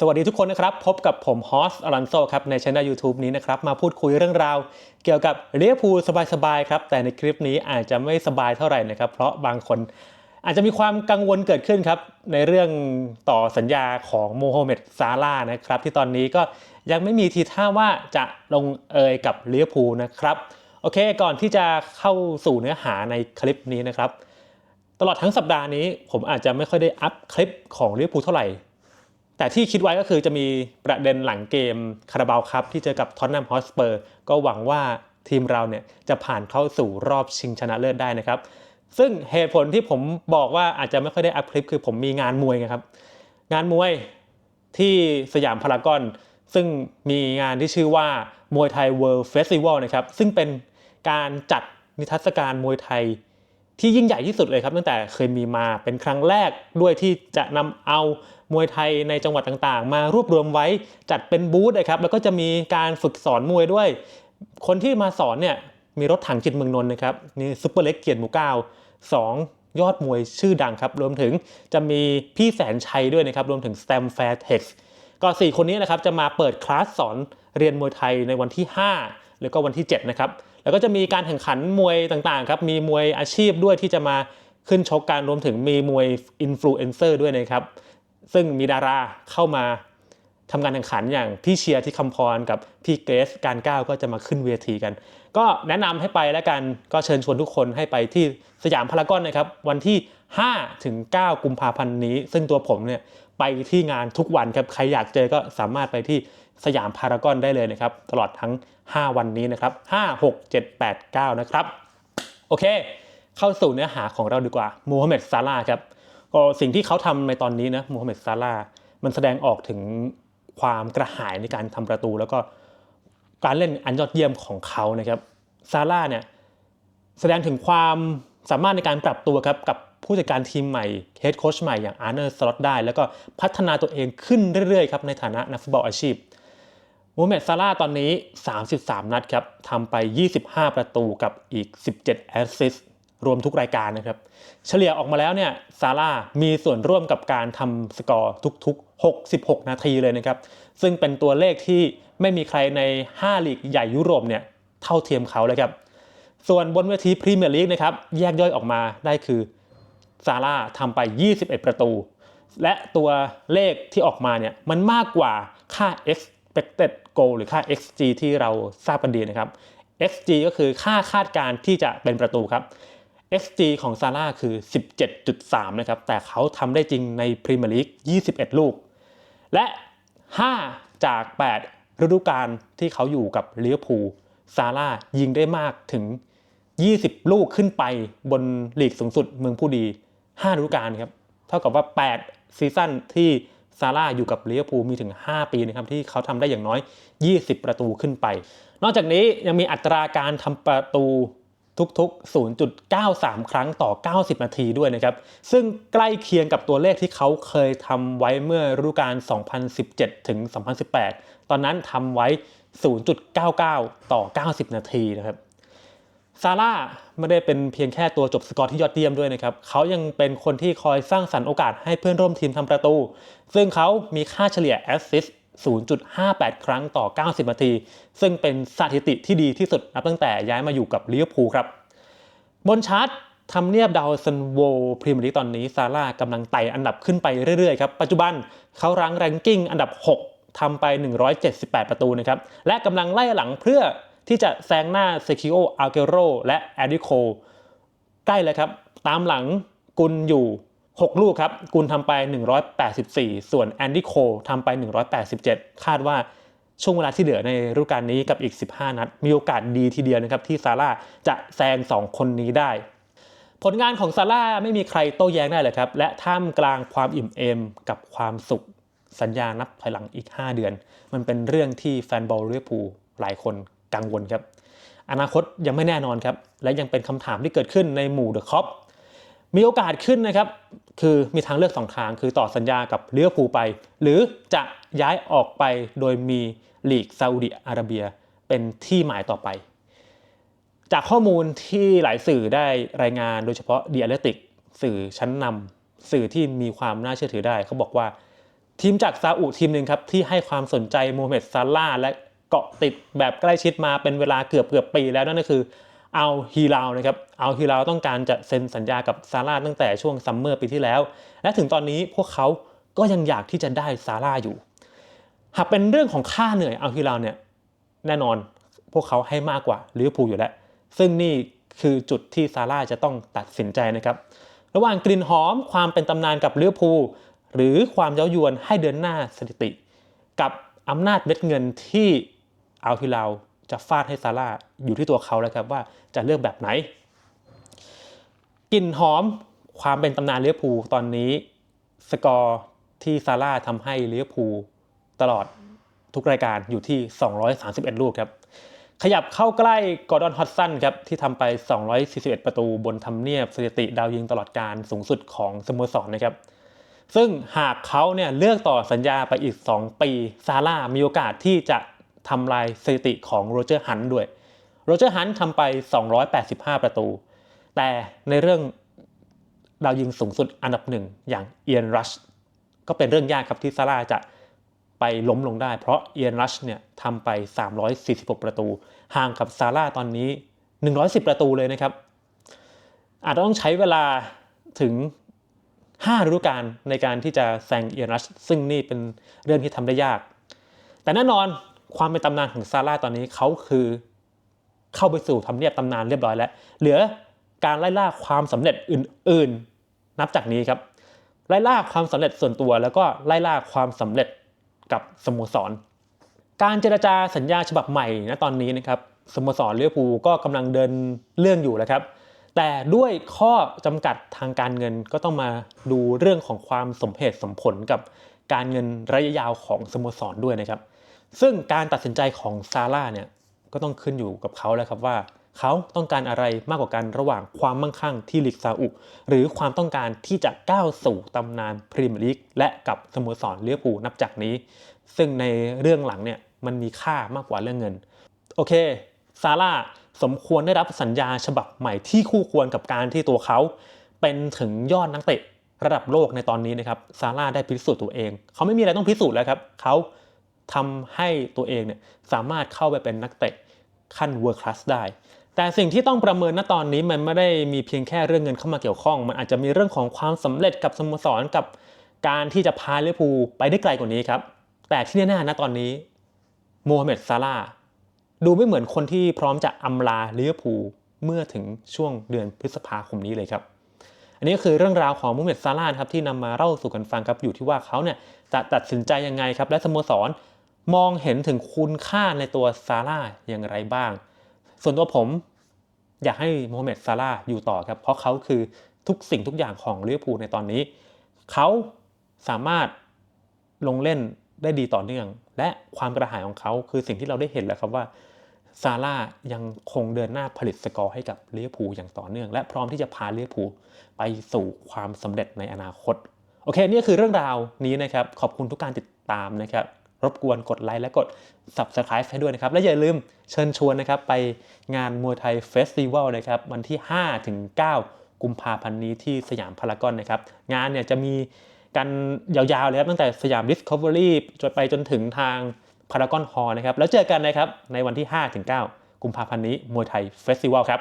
สวัสดีทุกคนนะครับ พบกับผมฮอสอลันโซครับ ในช่อง YouTube นี้นะครับ มาพูดคุยเรื่องราว เกี่ยวกับเลียพูสบายๆครับ แต่ในคลิปนี้อาจจะไม่สบายเท่าไหร่นะครับ เพราะบางคนอาจจะมีความกังวลเกิดขึ้นครับ ในเรื่องต่อสัญญาของโมฮัมเหม็ดซาลานะครับ ที่ตอนนี้ก็ยังไม่มีทีท่าว่าจะลงเอยกับเลียพูนะครับโอเค ก่อนที่จะเข้าสู่เนื้อหาในคลิปนี้นะครับ ตลอดทั้งสัปดาห์นี้ผมอาจจะไม่ค่อยได้อัพคลิปของลิเวอร์พูเท่าไหร่ แต่ที่คิดไว้ก็คือจะมีประเด็นหลังเกมคาราบาวครับที่เจอกับท็อตแนมฮอสเปอร์ก็หวังว่าทีมเราเนี่ยจะผ่านเข้าสู่รอบชิงชนะเลิศได้นะครับ ซึ่งเหตุผลที่ผมบอกว่าอาจจะไม่ค่อยได้อัพคลิป คือผมมีงานมวยครับ งานมวยที่สยามพารากอน ซึ่งมีงานที่ชื่อว่ามวยไทยเวิลด์เฟสติวัลนะครับ ซึ่งเป็นการจัดนิทรรศการมวยไทย ที่ยิ่งใหญ่ที่สุดเลยครับ ตั้งแต่เคยมีมาเป็นครั้งแรกด้วยที่จะนำเอามวยไทยในจังหวัดต่างๆ มารวบรวมไว้จัดเป็นบูธนะครับแล้วก็จะมีการฝึกสอนมวยด้วย คนที่มาสอนเนี่ยมีรถถังจิตเมืองนนท์นะครับนี่ซุปเปอร์เล็กเกียรติหมู่เก้าสองยอดมวยชื่อดังครับ รวมถึงจะมีพี่แสนชัยด้วยนะครับ รวมถึง Stam Fair Tex ก็ 4 คนนี้นะครับจะมาเปิดคลาสสอนเรียนมวยไทยในวันที่5แล้วก็วันที่ 7 นะครับ แล้วก็จะมีการแข่งขันมวยต่างๆครับมีมวยอาชีพด้วยที่จะมาขึ้นชกกันรวมถึงมีมวยอินฟลูเอนเซอร์ด้วยนะครับ ซึ่งมีดาราเข้ามาทำการแข่งขันอย่างพี่เชียร์ที่คำพรกับพี่เกรซการก้าวก็จะมาขึ้นเวทีกัน ก็แนะนำให้ไปแล้วกันก็เชิญชวนทุกคนให้ไปที่สยามพารากอนนะครับ วันที่5ถึง9กุมภาพันธ์นี้ ซึ่งตัวผมเนี่ยไปที่งานทุกวันครับ ใครอยากเจอก็สามารถไปที่ สยามพารากอนได้เลยนะครับ ตลอดทั้ง 5 วันนี้นะครับ 5 6 7 8 9 นะครับ โอเค เข้าสู่เนื้อหาของเราดีกว่ามูฮัมหมัดซาลาครับก็สิ่งที่เขาทำในตอนนี้นะมูฮัมหมัดซาลามันแสดงออกถึงความกระหายในการทำประตู แล้วก็การเล่นอันยอดเยี่ยมของเขานะครับซาร่าเนี่ยแสดงถึงความสามารถในการปรับตัวครับกับผู้จัดการทีมใหม่เฮดโค้ชใหม่อย่างอาร์เนอร์สล็อตได้ แล้วก็พัฒนาตัวเองขึ้นเรื่อยๆครับในฐานะนักฟุตบอลอาชีพ มูฮัมหมัดซาร่าตอนนี้ 33 นัดครับทำไป 25 ประตูกับอีก 17 แอสซิสรวมทุกรายการนะครับ เฉลี่ยออกมาแล้วเนี่ยซาร่ามีส่วนร่วมกับการทำสกอร์ทุกๆ 66 นาทีเลยนะครับ ซึ่งเป็นตัวเลขที่ไม่มีใครใน 5 ลีกใหญ่ยุโรปเนี่ยเท่าเทียมเขาเลยครับ ส่วนบนเวทีพรีเมียร์ลีกนะครับแยกย่อยออกมาได้คือซาร่าทำไป 21 ประตู และตัวเลขที่ออกมาเนี่ยมันมากกว่าค่า expected goal หรือค่า xg ที่เราทราบกันดีนะครับ xg ก็คือค่าคาดการณ์ที่จะเป็นประตูครับ xg ของซาร่าคือ 17.3 นะครับ แต่เขาทำได้จริงในพรีเมียร์ลีก 21 ลูก และ 5 จาก 8 ฤดูกาลที่เขาอยู่กับลิเวอร์พูลซาร่ายิงได้มากถึง 20 ลูกขึ้นไปบนลีกสูงสุดเมืองผู้ดี 5 ฤดูกาลครับ เท่ากับว่า 8 ซีซั่นที่ ซาร่าอยู่กับลิเวอร์พูลมีถึง 5 ปีนะครับที่เขาทำได้อย่างน้อย 20 ประตูขึ้นไป นอกจากนี้ยังมีอัตราการทำประตูทุกๆ 0.93 ครั้งต่อ 90 นาทีด้วยนะครับ ซึ่งใกล้เคียงกับตัวเลขที่เขาเคยทำไว้เมื่อฤดูกาล 2017 ถึง 2018 ตอนนั้นทำไว้ 0.99 ต่อ 90 นาทีนะครับ ซาร่าไม่ได้เป็นเพียงแค่ตัวจบสกอร์ที่ยอดเยี่ยมด้วยนะครับ เขายังเป็นคนที่คอยสร้างสรรค์โอกาสให้เพื่อนร่วมทีมทำประตู ซึ่งเขามีค่าเฉลี่ยแอสซิสต์0.58 ครั้งต่อ 90 นาที ซึ่งเป็นสถิติที่ดีที่สุดนับตั้งแต่ย้ายมาอยู่กับลิเวอร์พูลครับ บนชาร์ตทำเนียบดาวซันโวพรีเมียร์ลีกตอนนี้ซาร่ากำลังไต่อันดับขึ้นไปเรื่อยๆครับ ปัจจุบันเขารั้งแรงกิ้งอันดับ 6ทำไป 178 ประตูนะครับ และกำลังไล่หลังเพื่อ ที่จะแซงหน้าเซคิโออาเกโรและแอดิโคใกล้เลยครับ ตามหลังกุนอยู่ 6 ลูกครับ กุนทำไป 184 ส่วนแอนดี้โคทำไป 187 คาดว่าช่วงเวลาที่เหลือในฤดูกาลนี้กับอีก 15 นัด มีโอกาสดีทีเดียวนะครับที่ซาร่าจะแซง 2 คนนี้ได้ ผลงานของซาร่าไม่มีใครโต้แย้งได้เลยครับ และท่ามกลางความอิ่มเอมกับความสุขสัญญานับถอยหลังอีก 5 เดือน มันเป็นเรื่องที่แฟนบอลลิเวอร์พูลหลายคน กังวลครับ อนาคตยังไม่แน่นอนครับ และยังเป็นคำถามที่เกิดขึ้นในหมู่เดอะคอปมีโอกาสขึ้นนะครับ คือมีทางเลือกสองทาง คือต่อสัญญากับเลิเวภูไป หรือจะย้ายออกไปโดยมีลีกซาอุดิอาระเบีย เป็นที่หมายต่อไป จากข้อมูลที่หลายสื่อได้รายงานโดยเฉพาะดี a อเลติกสื่อชั้นนำสื่อที่มีความน่าเชื่อถือได้ เขาบอกว่า ทีมจากซาอุทีมหนึ่งครับ ที่ให้ความสนใจโมฮัมเหม็ดซาลาและ เกาะติดแบบใกล้ชิดมาเป็นเวลาเกือบเกือบปีแล้วนั่นก็คืออัลฮิลาลนะครับอัลฮิลาลต้องการจะเซ็นสัญญากับซาลาตั้งแต่ช่วงซัมเมอร์ปีที่แล้ว และถึงตอนนี้พวกเขาก็ยังอยากที่จะได้ซาลาอยู่ หากเป็นเรื่องของค่าเหนื่อยอัลฮิลาลเนี่ยแน่นอนพวกเขาให้มากกว่าลิเวอร์พูลอยู่แล้ว ซึ่งนี่คือจุดที่ซาร่าจะต้องตัดสินใจนะครับ ระหว่างกลิ่นหอมความเป็นตำนานกับลิเวอร์พูลหรือความเย้ายวนให้เดินหน้าสถิติ กับอำนาจเม็ดเงินที่ เอัลฮิลาจะฟาดให้ซาร่าอยู่ที่ตัวเขาแล้วครับว่าจะเลือกแบบไหนกลิ่นหอมความเป็นตำนานลิเวอร์พูตอนนี้สกอร์ที่ซาร่าทำให้ลิเวอร์พูตลอดทุกรายการอยู่ที่ 231 ลูกครับ ขยับเข้าใกล้กอร์ดอนฮอตสันครับที่ทำไป 241 ประตูบนทำเนียบสถิติดาวยิงตลอดการสูงสุดของสโมสรนะครับ ซึ่งหากเขาเนี่ยเลือกต่อสัญญาไปอีก 2 ปีซาร่ามีโอกาสที่จะ ทำลายสถิติของโรเจอร์ฮันด้วย โรเจอร์ฮันทำไป 285 ประตู แต่ในเรื่องดาวยิงสูงสุดอันดับหนึ่งอย่างเอียนรัชก็เป็นเรื่องยากครับที่ซาร่าจะไปล้มลงได้ เพราะเอียนรัชเนี่ยทำไป 346 ประตู ห่างกับซาร่าตอนนี้ 110 ประตูเลยนะครับ อาจจะต้องใช้เวลาถึง5ฤดูกาลในการที่จะแซงเอียนรัชซึ่งนี่เป็นเรื่องที่ทำได้ยาก แต่แน่นอน ความเป็นตำนานของซาร่าตอนนี้เขาคือเข้าไปสู่ทำเนียบตำนานเรียบร้อยแล้ว เหลือการไล่ล่าความสำเร็จอื่น ๆ นับจากนี้ครับ ไล่ล่าความสำเร็จส่วนตัวแล้วก็ไล่ล่าความสำเร็จกับสโมสร การเจรจาสัญญาฉบับใหม่ณตอนนี้นะครับสโมสรลิเวอร์พูก็กำลังเดินเรื่องอยู่แล้วครับ แต่ด้วยข้อจำกัดทางการเงินก็ต้องมาดูเรื่องของความสมเหตุสมผลกับการเงินระยะยาวของสโมสรด้วยนะครับ ซึ่งการตัดสินใจของซาร่าเนี่ยก็ต้องขึ้นอยู่กับเขาแล้วครับว่า เขาต้องการอะไรมากกว่ากันระหว่างความมั่งคั่งที่ลีกซาอุ หรือความต้องการที่จะก้าวสู่ตำนานพรีเมียร์ลีกและกับสโมสรเลี้ยวปูนับจากนี้ ซึ่งในเรื่องหลังเนี่ยมันมีค่ามากกว่าเรื่องเงิน โอเคซาร่าสมควรได้รับสัญญาฉบับใหม่ที่คู่ควรกับการที่ตัวเขา เป็นถึงยอดนักเตะระดับโลกในตอนนี้นะครับซาร่าได้พิสูจน์ตัวเอง เขาไม่มีอะไรต้องพิสูจน์แล้วครับ เขา ทำให้ตัวเองเนี่ยสามารถเข้าไปเป็นนักเตะขั้นเวิร์คลาสได้ แต่สิ่งที่ต้องประเมินณตอนนี้มันไม่ได้มีเพียงแค่เรื่องเงินเข้ามาเกี่ยวข้อง มันอาจจะมีเรื่องของความสำเร็จกับสโมสรกับการที่จะพาลิเวอร์พูลไปได้ไกลกว่านี้ครับ แต่ที่แน่ๆณตอนนี้โมฮัมเหม็ดซาร่าดูไม่เหมือนคนที่พร้อมจะอำลาลิเวอร์พูลเมื่อถึงช่วงเดือนพฤษภาคมนี้เลยครับ อันนี้ก็คือเรื่องราวของโมฮัมเหม็ดซาร่าครับที่นำมาเล่าสู่กันฟังครับอยู่ที่ว่าเขาเนี่ยจะตัดสินใจยังไงครับและสโมสร มองเห็นถึงคุณค่าในตัวซาร่าอย่างไรบ้าง ส่วนตัวผมอยากให้โมฮัมเหม็ดซาร่าอยู่ต่อครับ เพราะเขาคือทุกสิ่งทุกอย่างของลิเวอร์พูลในตอนนี้ เขาสามารถลงเล่นได้ดีต่อเนื่อง และความกระหายของเขาคือสิ่งที่เราได้เห็นแล้วครับว่าซาร่ายังคงเดินหน้าผลิตสกอร์ให้กับลิเวอร์พูลอย่างต่อเนื่อง และพร้อมที่จะพาลิเวอร์พูลไปสู่ความสำเร็จในอนาคต โอเค นี่คือเรื่องราวนี้นะครับ ขอบคุณทุกการติดตามนะครับ รบกวนกดไลค์และกด Subscribe ให้ด้วยนะครับ และอย่าลืมเชิญชวนนะครับไปงานมวยไทยเฟสติวัลนะครับวันที่5ถึง9กุมภาพันธ์นี้ที่สยามพารากอนนะครับ งานเนี่ยจะมีกันยาวๆเลยครับตั้งแต่สยาม Discovery จนไปจนถึงทางพารากอนฮอลนะครับ แล้วเจอกันนะครับในวันที่5ถึง9กุมภาพันธ์นี้มวยไทยเฟสติวัลครับ